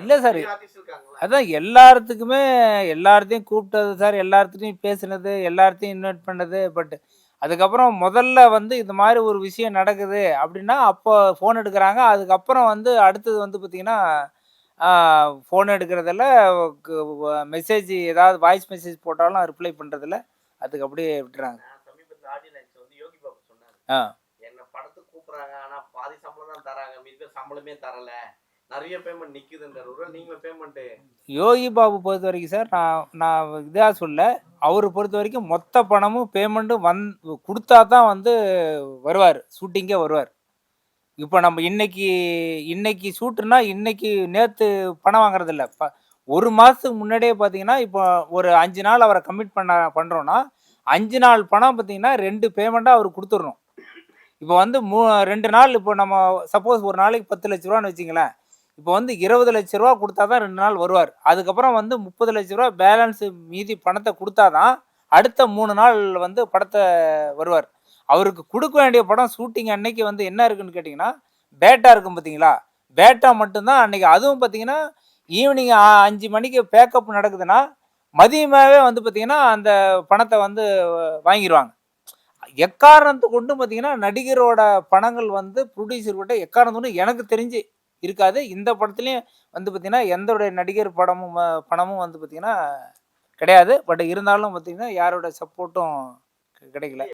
இல்ல. சார். அதான் எல்லாத்துக்குமே எல்லார்த்தையும் கூப்பிட்டது சார் எல்லார்த்தையும் பேசுனது எல்லார்த்தையும் இன்வைட் பண்ணது பட் அதுக்கப்புறம் முதல்ல வந்து இது மாதிரி ஒரு விஷயம் நடக்குது அப்படின்னா அப்போ ஃபோன் எடுக்கிறாங்க. அதுக்கப்புறம் வந்து அடுத்தது வந்து பார்த்திங்கன்னா ஃபோன் எடுக்கிறதில்ல மெசேஜ் ஏதாவது வாய்ஸ் மெசேஜ் போட்டாலும் ரிப்ளை பண்ணுறதில்ல அதுக்கு அப்படியே விட்டுறாங்க. ஆ. தான் சம்பளமே தரல. நிறைய பேமெண்ட் நிக்குதுன்றாரு ஒருவேளை நீங்களும் பேமெண்ட் யோகி பாபு பொறுத்த வரைக்கும் சார் நான் நான் இதாக சொல்ல அவர் பொறுத்த வரைக்கும் மொத்த பணமும் பேமெண்ட்டும் வந் கொடுத்தா தான் வந்து வருவார். ஷூட்டிங்கே வருவார். இப்போ நம்ம இன்னைக்கு இன்னைக்கு ஷூட்டுனா இன்னைக்கு நேற்று பணம் வாங்குறதில்ல. ப ஒரு மாதத்துக்கு முன்னாடியே பார்த்தீங்கன்னா இப்போ ஒரு அஞ்சு நாள் அவரை கமிட் பண்ண பண்ணுறோன்னா அஞ்சு நாள் பணம் பார்த்தீங்கன்னா ரெண்டு பேமெண்ட்டாக அவர் கொடுத்துடணும். இப்போ வந்து மூ ரெண்டு நாள் இப்போ நம்ம சப்போஸ் ஒரு நாளைக்கு பத்து லட்ச ரூபான்னு வச்சிங்களேன் இப்போ வந்து இருபது லட்ச ரூபா கொடுத்தா தான் ரெண்டு நாள் வருவார். அதுக்கப்புறம் வந்து முப்பது லட்ச ரூபா பேலன்ஸ் மீதி பணத்தை கொடுத்தா தான் அடுத்த மூணு நாள் வந்து படத்தை வருவார். அவருக்கு கொடுக்க வேண்டிய படம் ஷூட்டிங் அன்னைக்கு வந்து என்ன இருக்குன்னு கேட்டிங்கன்னா பேட்டா இருக்கும் பார்த்தீங்களா? பேட்டா மட்டும்தான் அன்னைக்கு. அதுவும் பார்த்தீங்கன்னா ஈவினிங் அஞ்சு மணிக்கு பேக்கப் நடக்குதுன்னா மதியமாகவே வந்து பார்த்திங்கன்னா அந்த பணத்தை வந்து வாங்கிடுவாங்க எக்காரணத்தை கொண்டு பார்த்தீங்கன்னா நடிகரோட பணங்கள் வந்து ப்ரொடியூசர் கிட்ட எக்காரணம் எனக்கு தெரிஞ்சு இருக்காது. இந்த படத்துலையும் வந்து பார்த்தீங்கன்னா எந்தோடைய நடிகர் படமும் பணமும் வந்து பார்த்தீங்கன்னா கிடையாது. பட் இருந்தாலும் பார்த்தீங்கன்னா யாரோட சப்போர்ட்டும் கிடைக்கல.